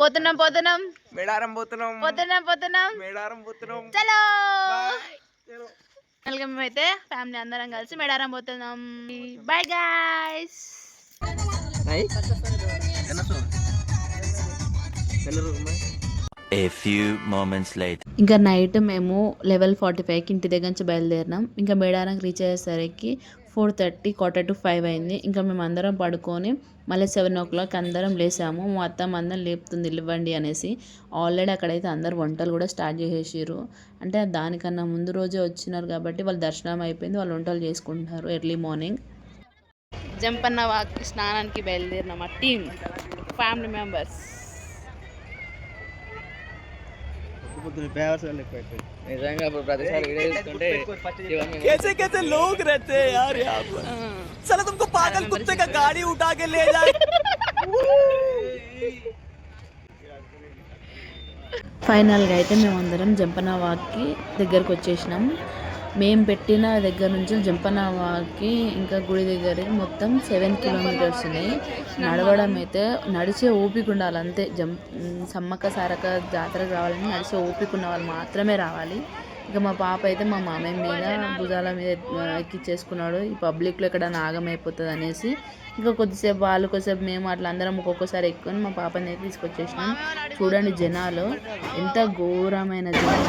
పోతున్నాం పోతున్నాం. మేడారం పోతున్నాం. పోతున్నాం పోతున్నాం. మేడారం పోతున్నాం. చలో. మేమైతే ఫ్యామిలీ అందరం కలిసి మేడారం పోతున్నాం. Bye guys. ఇంకా నైట్ మేము లెవెల్ ఫార్టీ ఫైవ్కి ఇంటి దగ్గర నుంచి బయలుదేరినాం. ఇంకా మేడారంకి రీచ్ అయ్యేసరికి four thirty quarter to five అయింది. ఇంకా మేము అందరం పడుకొని మళ్ళీ సెవెన్ ఓ క్లాక్ అందరం లేసాము. మా అత్తమ్మ అందరం లేపుతుంది ఇవ్వండి అనేసి. ఆల్రెడీ అక్కడైతే అందరు వంటలు కూడా స్టార్ట్ చేసేసారు అంటే దానికన్నా ముందు రోజే వచ్చినారు కాబట్టి వాళ్ళు దర్శనం అయిపోయింది. వాళ్ళు వంటలు చేసుకుంటున్నారు ఎర్లీ మార్నింగ్. జంపన్న వాక్ స్నానానికి బయలుదేరినాం మా టీం ఫ్యామిలీ మెంబర్స్. నిజంగా ఇప్పుడు ప్రతిసారి వీడియో తీసుకుంటే ఇవన్నీ कैसे कैसे लोग रहते हैं यार यहाँ पर साला तुमको पागल कुत्ते का गाड़ी उठा के ले जाए ఫైనల్గా అయితే మేమందరం జంపన వాక్కి దగ్గరకు వచ్చేసినాం మేము పెట్టిన దగ్గర నుంచి జంపనవాకి ఇంకా గుడి దగ్గరికి మొత్తం సెవెన్ కిలోమీటర్స్ ఉన్నాయి. నడవడం అయితే నడిచే ఓపిక ఉండాలి అంతే. జం సమ్మక్క సారక జాతరకు రావాలని నడిచే ఓపిక ఉన్న వాళ్ళు మాత్రమే రావాలి. ఇంకా మా పాప అయితే మా మామయ్య మీద భుజాల మీద ఎక్కిచ్చేసుకున్నాడు. ఈ పబ్లిక్లో ఎక్కడ నాగం అయిపోతుంది అనేసి. ఇంకా కొద్దిసేపు వాళ్ళు కొద్దిసేపు మేము అట్లా అందరం ఒక్కొక్కసారి ఎక్కుని మా పాపని అయితే తీసుకొచ్చేసినాం. చూడండి జనాలు ఎంత ఘోరమైన జనాలు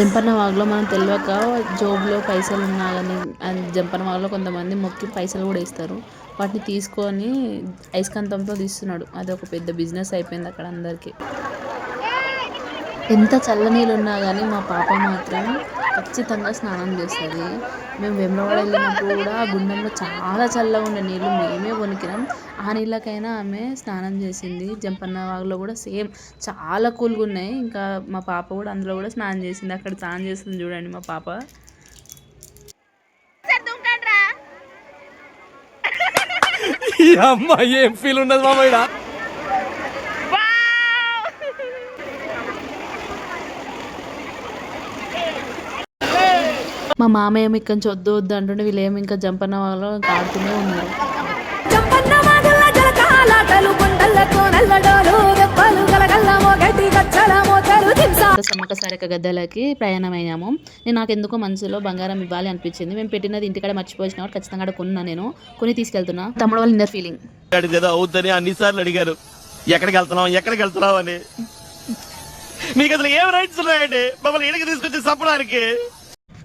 జంపన్న వాగులో మనం తెలియక జోబులో పైసలు ఉన్నా కానీ జంపన్న వాగులో కొంతమంది మొక్కి పైసలు కూడా ఇస్తారు. వాటిని తీసుకొని అయస్కాంతంతో తీస్తున్నాడు. అది ఒక పెద్ద బిజినెస్ అయిపోయింది అక్కడ అందరికీ. ఎంత చల్లనీళ్ళు ఉన్నా కానీ మా పాప మాత్రం ఖచ్చితంగా స్నానం చేస్తుంది. మేము వెమ్రవాడ వెళ్ళినప్పుడు కూడా ఆ గుండంలో చాలా చల్లగా ఉండే నీళ్ళు మేమే వణికినాం. ఆ నీళ్ళకైనా ఆమె స్నానం చేసింది. జంపన్న వాగులో కూడా సేమ్ చాలా కూల్గా ఉన్నాయి. ఇంకా మా పాప కూడా అందులో కూడా స్నానం చేసింది. అక్కడ స్నానం చేస్తుంది చూడండి మా పాప. అమ్మ ఏం ఫీల్ ఉండదు మామ ఈడ? మా మామయ్య ఏమో ఇక్కడ నుంచి వద్దు వద్దు అంటుండే. వీళ్ళు ఏమి ఇంకా జంపన్న వాగులో ఇంకా ఆడుతూనే ఉన్నారు. ఇంకా సమ్మక్క సారక గద్దలకి ప్రయాణమయ్యాము నేను నాకు ఎందుకో మనసులో బంగారం ఇవ్వాలి అనిపించింది. మేము పెట్టినది ఇంటికాడ మర్చిపోయిన వాడు ఖచ్చితంగా కొన్నా నేను. కొని తీసుకెళ్తున్నా. తమ్ముడు వాళ్ళ ఇన్నర్ ఫీలింగ్ అడిగి కదా అవుద్దని అన్నిసార్లు అడిగారు. ఎక్కడికి వెళ్తున్నాం ఎక్కడికి వెళ్తున్నాం అని. మీకు అసలు ఏం రైట్స్ ఉన్నాయండి? మమ్మల్ని ఇడికి తీసుకొచ్చి చంపడానికి.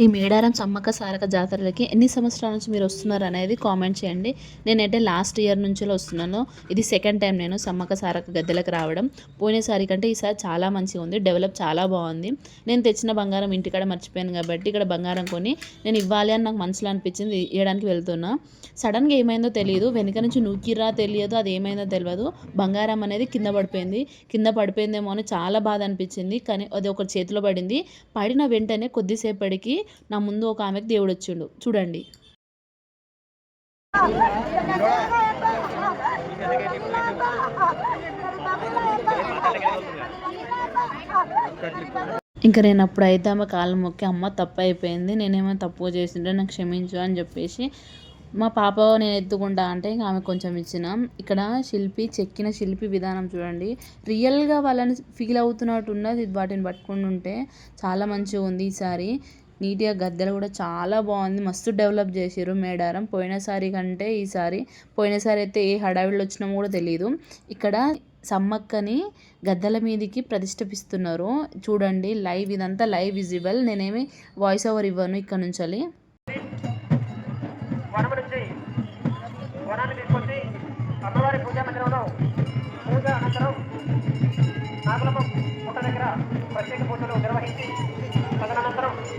ఈ మేడారం సమ్మక్క సారక జాతరలకి ఎన్ని సంవత్సరాల నుంచి మీరు వస్తున్నారు అనేది కామెంట్ చేయండి. నేనైతే లాస్ట్ ఇయర్ నుంచి వస్తున్నాను. ఇది సెకండ్ టైం నేను సమ్మక్క సారక గద్దెలకు రావడం. పోయినసారి కంటే ఈసారి చాలా మంచిగా ఉంది. డెవలప్ చాలా బాగుంది. నేను తెచ్చిన బంగారం ఇంటికాడ మర్చిపోయాను కాబట్టి ఇక్కడ బంగారం కొని నేను ఇవ్వాలి అని నాకు మనసులో అనిపించింది ఇవ్వడానికి వెళ్తున్నా. సడన్గా ఏమైందో తెలియదు వెనుక నుంచి నూకిరా తెలియదు. అది ఏమైందో తెలియదు బంగారం అనేది కింద పడిపోయింది. కింద పడిపోయిందేమో అని చాలా బాధ అనిపించింది. కానీ అది ఒక చేతిలో పడింది. పడిన వెంటనే కొద్దిసేపటికి నా ముందు ఒక ఆమెకు దేవుడు వచ్చిండు చూడండి. ఇంకా నేను అప్పుడైతే ఆమె కాళ్ళు మొక్కి అమ్మ తప్పు అయిపోయింది నేనేమో తప్పు చేసిండే నాకు క్షమించు అని చెప్పేసి మా పాప నేను ఎత్తుకుంటా అంటే ఇంకా ఆమె కొంచెం ఇచ్చిన. ఇక్కడ శిల్పి చెక్కిన శిల్పి విధానం చూడండి. రియల్గా వాళ్ళని ఫీల్ అవుతున్నట్టు ఉన్నది వాటిని పట్టుకుని ఉంటే చాలా మంచిగా ఉంది ఈసారి నీట్గా గద్దెలు కూడా చాలా బాగుంది. మస్తు డెవలప్ చేసారు మేడారం. పోయినసారి కంటే ఈసారి పోయినసారి అయితే ఏ హడావిడిలో వచ్చినామో కూడా తెలియదు ఇక్కడ సమ్మక్కని గద్దెల మీదకి ప్రతిష్టపిస్తున్నారు చూడండి లైవ్ ఇదంతా లైవ్ విజిబుల్. నేనేమి వాయిస్ ఓవర్ ఇవ్వను ఇక్కడ నుంచి వనము నుంచి వనాన్ని తీసుకొచ్చి అమ్మవారి పూజా మందిరంలో పూజ అనంతరం నాగులమ్మ పుట్ట దగ్గర ప్రత్యేక పూజలు నిర్వహించి తదనంతరం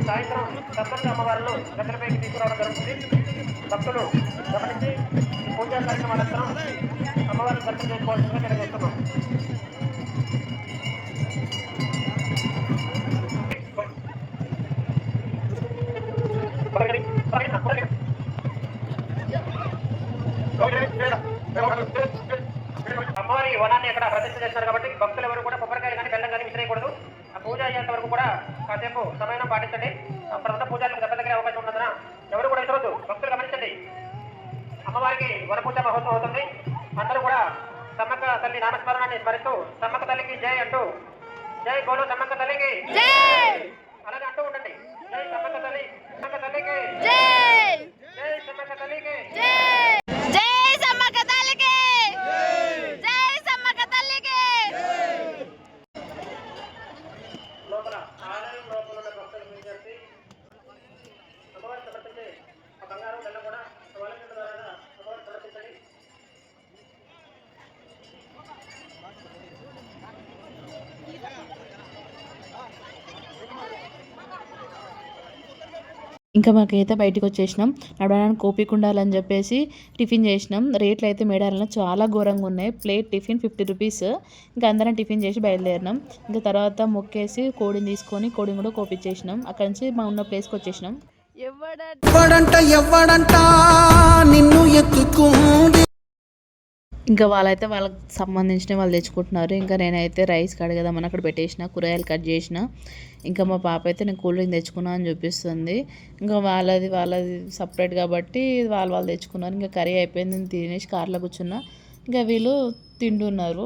సాయంత్రం తప్పని అమ్మవారిలో గద్దెలపైకి తీసుకురావడం జరుగుతుంది. భక్తులు గమనించి పూజా కార్యక్రమం అనంతరం అమ్మవారిని దర్శనం చేసుకోవాల్సిందిగా నిర్వహిస్తున్నాం అమ్మవారి వనాన్ని ఇక్కడ ప్రతిష్ట చేస్తారు కాబట్టి భక్తులు ఎవరు గమనించండి అక్కడ ఉన్న పూజలకు దెబ్బ దగ్గర అవకాశం ఉన్నందున ఎవరు కూడా విసరవద్దు భక్తులు గమనించండి. అమ్మవారికి వరపూజ మహోత్సవం అవుతుంది. అందరూ కూడా సమ్మక్క తల్లి నామస్మరణాన్ని స్మరిస్తూ సమ్మక్క తల్లికి జై అంటూ జై గోలు సమ్మక్క తల్లికి అలాగే అంటూ ఉండండి జై సమ్మక్క తల్లి సమ్మక్క తల్లికి జై సమ్మక్క తల్లికి జై సమ్మక్క తల్లికి జై సమ్మక్క తల్లికి లోపల ఆలయం లోపల ఉన్న భక్తులు మీరు చేసి అమ్మవారు సమర్పించే ఆ బంగారం బెల్లం కూడా వాలంటీర్ ద్వారా అమ్మవారు సమర్పించండి ఇంకా మాకైతే బయటకు వచ్చేసినాం నడవడానికి ఓపిక ఉండాలని చెప్పేసి టిఫిన్ చేసినాం. రేట్లు అయితే మేడారంలో చాలా ఘోరంగా ఉన్నాయి. Plate tiffin fifty rupees. ఇంకా అందరం టిఫిన్ చేసి బయలుదేరినాం. ఇంకా తర్వాత మొక్కేసి కోడిని తీసుకొని కోడిని కూడా కోపించేసినాం అక్కడి నుంచి మా ఉన్న ప్లేస్కి వచ్చేసినాం. ఎవడంట ఎవడంట నిన్ను ఎత్తుకుంది. ఇంకా వాళ్ళైతే వాళ్ళకి సంబంధించిన వాళ్ళు తెచ్చుకుంటున్నారు. ఇంకా నేనైతే రైస్ కడగదామని అక్కడ పెట్టేసిన కూరగాయలు కట్ చేసిన. ఇంకా మా పాప అయితే నేను కూల్ డ్రింక్ తెచ్చుకున్నా అని చూపిస్తుంది. ఇంకా వాళ్ళది వాళ్ళది సపరేట్ కాబట్టి వాళ్ళు వాళ్ళు తెచ్చుకున్నారు. ఇంకా కర్రీ అయిపోయింది నేను తినేసి కార్లో కూర్చున్నా. ఇంకా వీళ్ళు తింటున్నారు.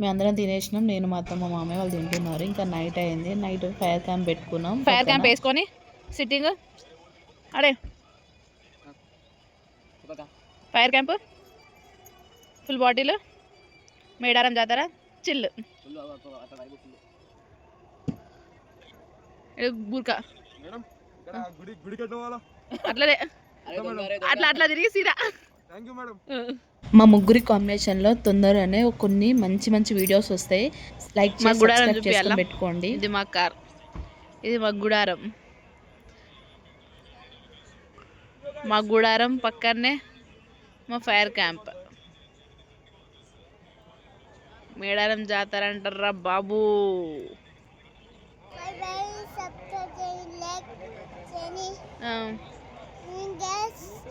మేమందరం తినేసినాం. నేను మా అత్త మా మామయ్య వాళ్ళు తింటున్నారు. ఇంకా నైట్ అయింది. నైట్ ఫైర్ క్యాంప్ పెట్టుకున్నాం. Fire camp. వేసుకొని సిట్టింగ్. అడే. Fire camp. Full bottle Medaram Jatara chill. బూర్కా? అట్లనే. అట్లా అట్లా తిరిగి సీరా మా ముగ్గురి కాంబినేషన్లో తొందరగానే కొన్ని మంచి మంచి వీడియోస్ వస్తాయి. లైక్? చేసుకొని పెట్టుకోండి. ఇది మా కార్. ఇది మా గుడారం. మా గుడారం పక్కనే మా ఫైర్ క్యాంప్. మేడారం జాతర అంటారా బాబు. Yes.